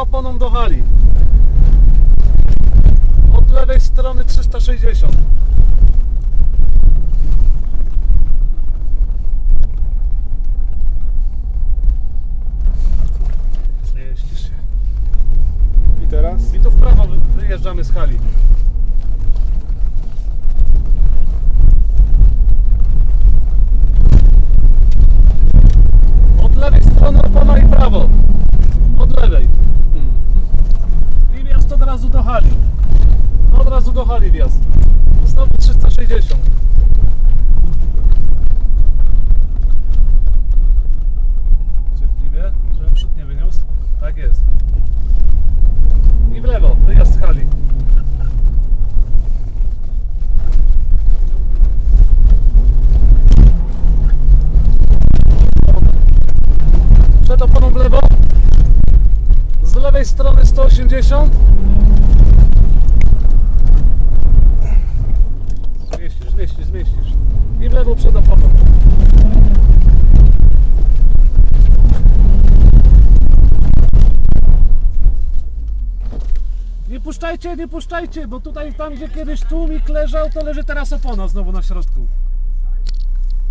oponą do hali. Od lewej strony 360. Jeździsz się. I teraz? I tu w prawo wyjeżdżamy z hali. Razu do hali wjazd. Znowu 360. Cierpliwie, żebym przód nie wyniósł. Tak jest. I w lewo, wyjazd hali. Przed oponą w lewo. Z lewej strony 180. I w lewo przed oponą. Nie puszczajcie, nie puszczajcie, bo tutaj tam gdzie kiedyś tłumik leżał, to leży teraz opona znowu na środku.